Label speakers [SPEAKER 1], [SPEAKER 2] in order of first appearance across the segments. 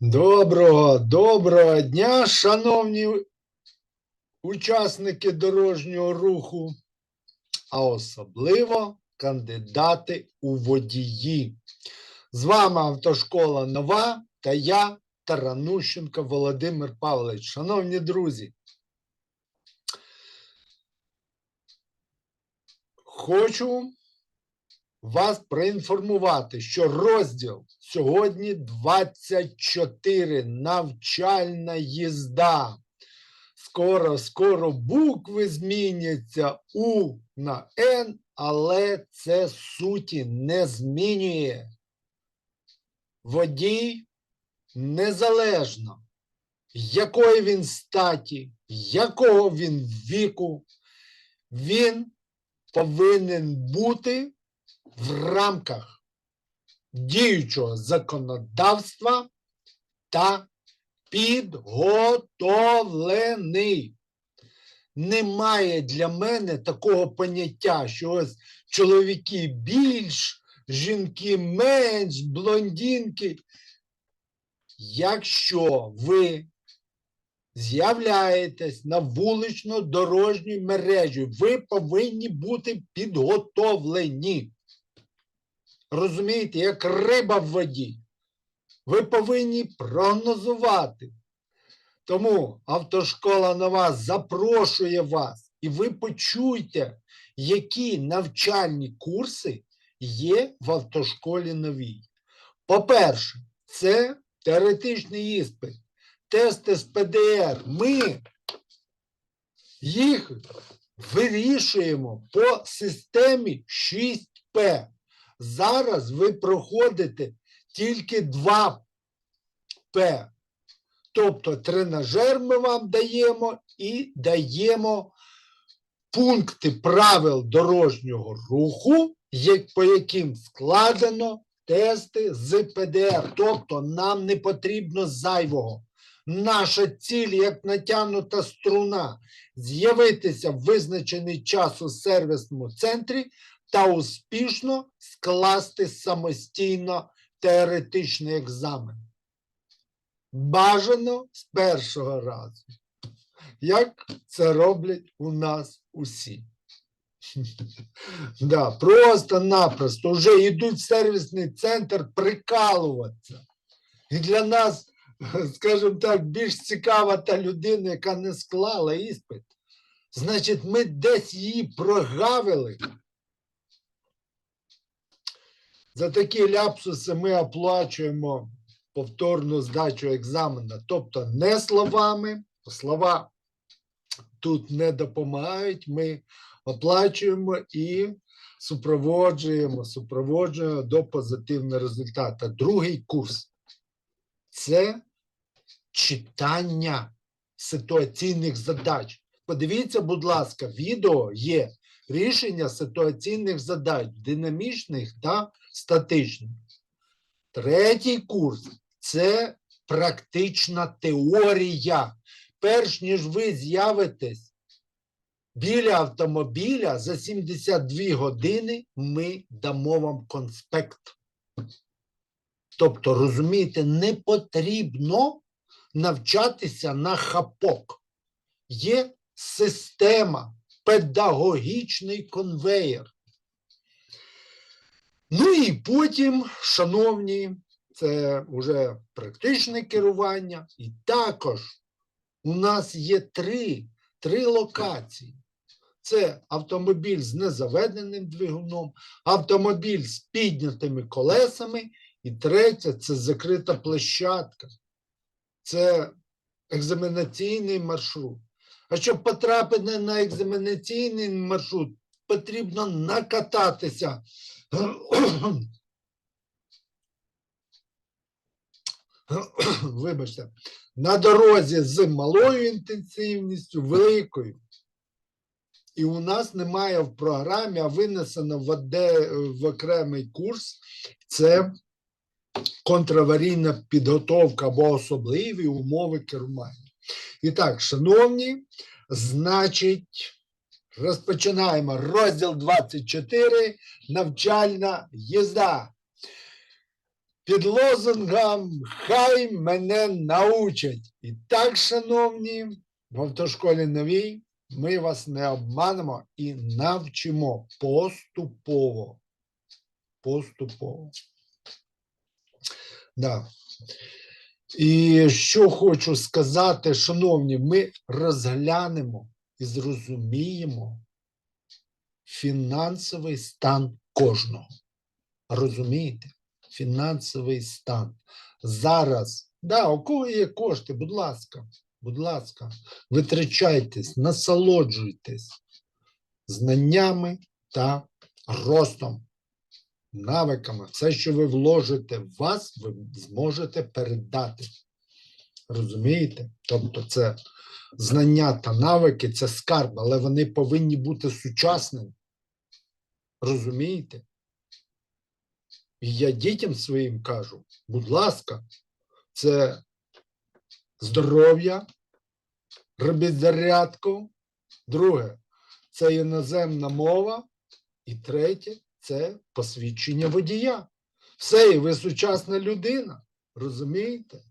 [SPEAKER 1] Доброго, доброго дня, шановні учасники дорожнього руху, а особливо кандидати у водії. З вами автошкола Нова та я, Таранущенко Володимир Павлович. Шановні друзі, хочу вас проінформувати, що розділ сьогодні 24 навчальна їзда. Скоро, скоро букви зміняться У на Н, але це суті не змінює. Водій незалежно, якої він статі, якого він віку, він повинен бути в рамках діючого законодавства та підготовлений. Немає для мене такого поняття, що ось чоловіки більш, жінки менш, блондинки. Якщо ви з'являєтесь на вулично-дорожній мережі, ви повинні бути підготовлені. Розумієте, як риба в воді. Ви повинні прогнозувати. Тому автошкола нова запрошує вас, і ви почуйте, які навчальні курси є в автошколі новій. По-перше, це теоретичний іспит, тести з ПДР. Ми їх вирішуємо по системі 6П. Зараз ви проходите тільки 2 П. Тобто тренажер ми вам даємо і даємо пункти правил дорожнього руху, по яким складено тести з ПДР. Тобто нам не потрібно зайвого. Наша ціль, як натягнута струна, з'явитися в визначений час у сервісному центрі та успішно скласти самостійно теоретичний екзамен. Бажано з першого разу. Як це роблять у нас усі. Да, просто-напросто вже йдуть в сервісний центр прикалуватися. І для нас, скажімо так, більш цікава та людина, яка не склала іспит. Значить, ми десь її прогавили. За такі ляпсуси ми оплачуємо повторну здачу екзамена. Тобто не словами, слова тут не допомагають. Ми оплачуємо і супроводжуємо, супроводжуємо до позитивного результату. Другий курс це читання ситуаційних задач. Подивіться, будь ласка, відео є рішення ситуаційних задач, динамічних та статичних. Третій курс це практична теорія. Перш ніж ви з'явитесь біля автомобіля за 72 години, ми дамо вам конспект. Тобто, розумієте, не потрібно навчатися на хапок. Є система, педагогічний конвейер. Ну і потім, шановні, це вже практичне керування. І також у нас є три, три локації. Це автомобіль з незаведеним двигуном, автомобіль з піднятими колесами, і третє це закрита площадка. Це екзаменаційний маршрут. А щоб потрапити на екзаменаційний маршрут, потрібно накататися. Вибачте, на дорозі з малою інтенсивністю, великою. І у нас немає в програмі, а винесено в, оде, в окремий курс це контраварійна підготовка або особливі умови керування. І так, шановні, значить, розпочинаємо розділ 24 навчальна їзда. під лозунгом Хай мене научать. І так, шановні, в автошколі новій ми вас не обманемо і навчимо поступово. Поступово. Да. І що хочу сказати, шановні, ми розглянемо і зрозуміємо фінансовий стан кожного. Розумієте? Фінансовий стан. Зараз, да, у кого є кошти, будь ласка, будь ласка, витрачайтесь, насолоджуйтесь знаннями та ростом, навиками. Все, що ви вложите в вас, ви зможете передати. Розумієте? Тобто, це знання та навики це скарб, але вони повинні бути сучасними. Розумієте? І я дітям своїм кажу, будь ласка, це здоров'я, робіть зарядку. Друге, це іноземна мова. І третє це посвідчення водія. Все, і ви сучасна людина. Розумієте?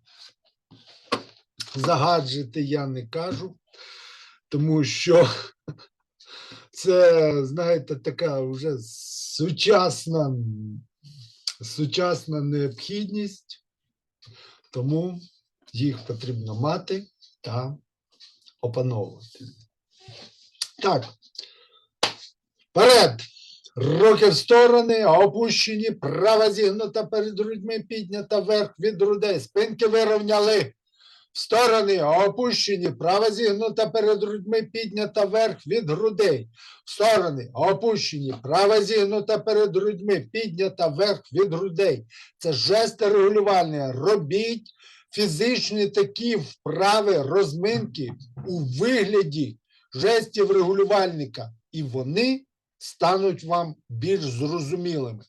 [SPEAKER 1] За гаджети я не кажу, тому що це, знаєте, така вже сучасна, сучасна необхідність, тому їх потрібно мати та опановувати. Так, вперед! Руки в сторони, опущені, права зігнута перед грудьми, піднята вверх від грудей, спинки вирівняли. В сторони опущені, права зігнута перед грудьми, піднята вверх від грудей. В сторони опущені, права зігнута перед грудьми, піднята вверх від грудей. Це жести регулювальні. Робіть фізичні такі вправи, розминки у вигляді жестів регулювальника. І вони стануть вам більш зрозумілими.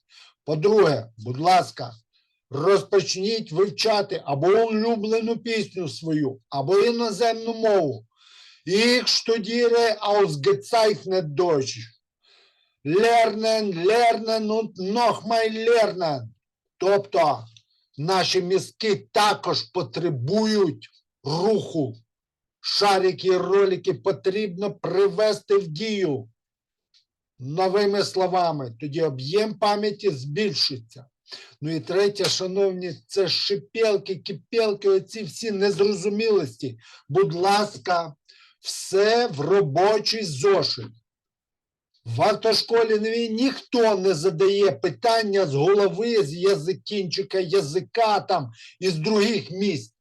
[SPEAKER 1] По-друге, будь ласка, розпочніть вивчати або улюблену пісню свою, або іноземну мову. Ich studiere ausgezeichnet Deutsch. Lernen, lernen und nochmal lernen. Тобто наші мізки також потребують руху. Шарики ролики потрібно привести в дію. Новими словами, тоді об'єм пам'яті збільшиться. Ну і третє, шановні, це шипелки, кипелки, оці всі незрозумілості. Будь ласка, все в робочий зошит. В автошколі ніхто не задає питання з голови, з язикінчика, язика там із других місць.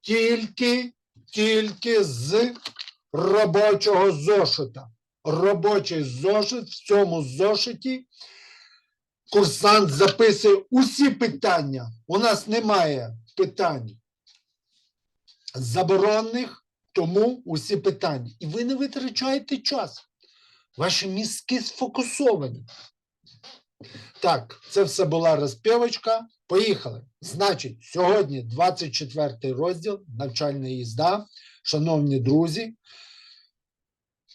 [SPEAKER 1] Тільки, тільки з робочого зошита. Робочий зошит в цьому зошиті курсант записує усі питання. У нас немає питань заборонених, тому усі питання. І ви не витрачаєте час. Ваші мізки сфокусовані. Так, це все була розпівочка. Поїхали. Значить, сьогодні 24 розділ навчальна їзда. Шановні друзі,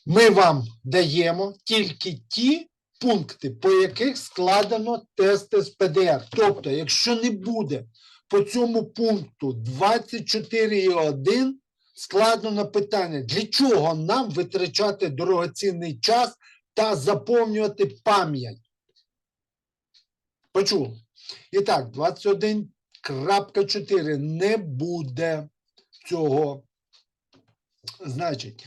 [SPEAKER 1] ми вам даємо тільки ті пункти, по яких складено тести з ПДР. Тобто, якщо не буде по цьому пункту 24,1, складено питання, для чого нам витрачати дорогоцінний час та заповнювати пам'ять. Почули? І так, 21.4 не буде цього. Значить,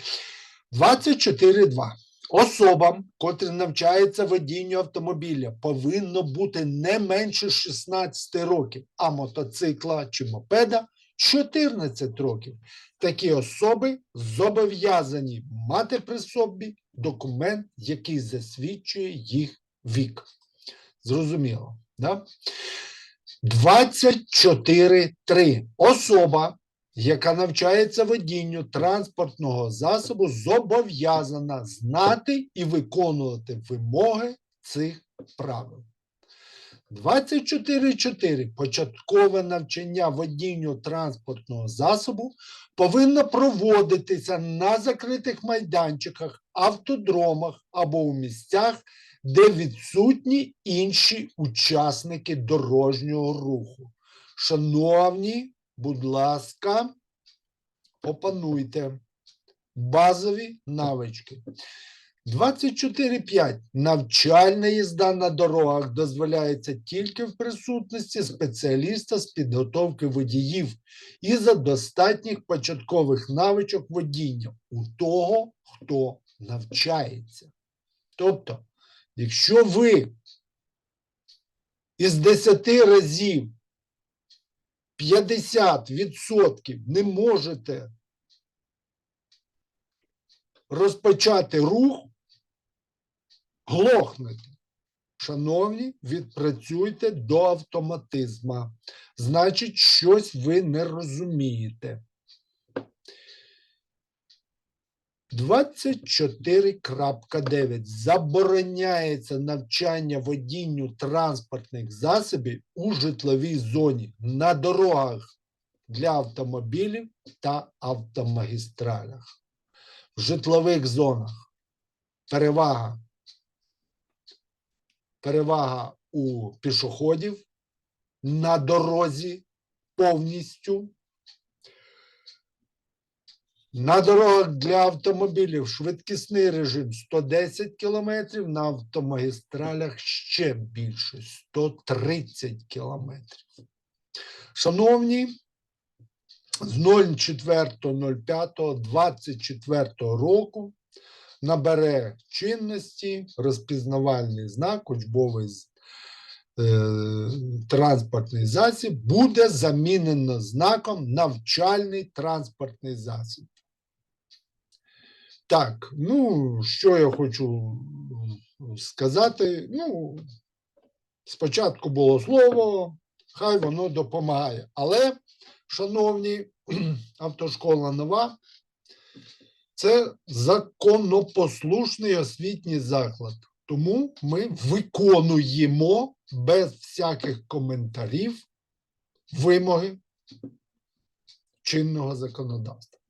[SPEAKER 1] 24.2. Особам, котрі навчаються водінню автомобіля, повинно бути не менше 16 років, а мотоцикла чи мопеда 14 років. Такі особи зобов'язані мати при собі документ, який засвідчує їх вік. Зрозуміло, да? 24.3. Особа, яка навчається водінню транспортного засобу, зобов'язана знати і виконувати вимоги цих правил. 24.4. Початкове навчання водінню транспортного засобу повинно проводитися на закритих майданчиках, автодромах або у місцях, де відсутні інші учасники дорожнього руху. Шановні, будь ласка, опануйте базові навички. 24.5. Навчальна їзда на дорогах дозволяється тільки в присутності спеціаліста з підготовки водіїв і за достатніх початкових навичок водіння у того, хто навчається. Тобто, якщо ви із 10 разів 50% не можете розпочати рух, глохнете. Шановні, відпрацюйте до автоматизма. Значить, щось ви не розумієте. 24.9. Забороняється навчання водінню транспортних засобів у житловій зоні на дорогах для автомобілів та автомагістралях. В житлових зонах перевага. Перевага у пішоходів на дорозі повністю. На дорогах для автомобілів швидкісний режим 110 км, на автомагістралях ще більше 130 км. Шановні, з 04.05.24 року набере чинності розпізнавальний знак, учбовий е, транспортний засіб буде замінено знаком навчальний транспортний засіб. Так, ну, що я хочу сказати? Ну, спочатку було слово, хай воно допомагає. Але, шановні, автошкола нова, це законопослушний освітній заклад. Тому ми виконуємо без всяких коментарів вимоги чинного законодавства.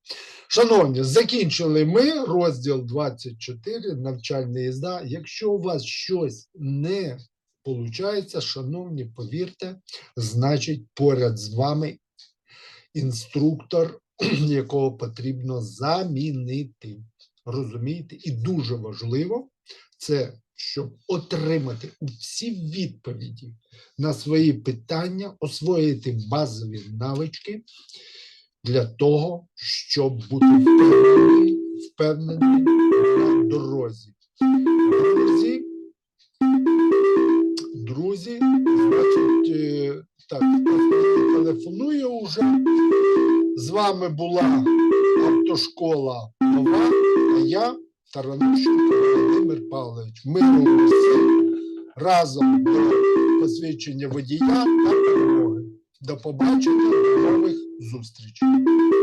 [SPEAKER 1] Шановні, закінчили ми розділ 24 навчальна їзда. Якщо у вас щось не виходить, шановні, повірте, значить поряд з вами інструктор, якого потрібно замінити. Розумієте? І дуже важливо це, щоб отримати всі відповіді на свої питання, освоїти базові навички для того, щоб бути впевнений, впевнений на дорозі. Друзі, друзі, значить, е, так, телефоную уже. З вами була автошкола нова, а я Таранущенко Володимир Павлович. Ми всі разом до посвідчення водія та перемоги. До побачення, нових зустрічей.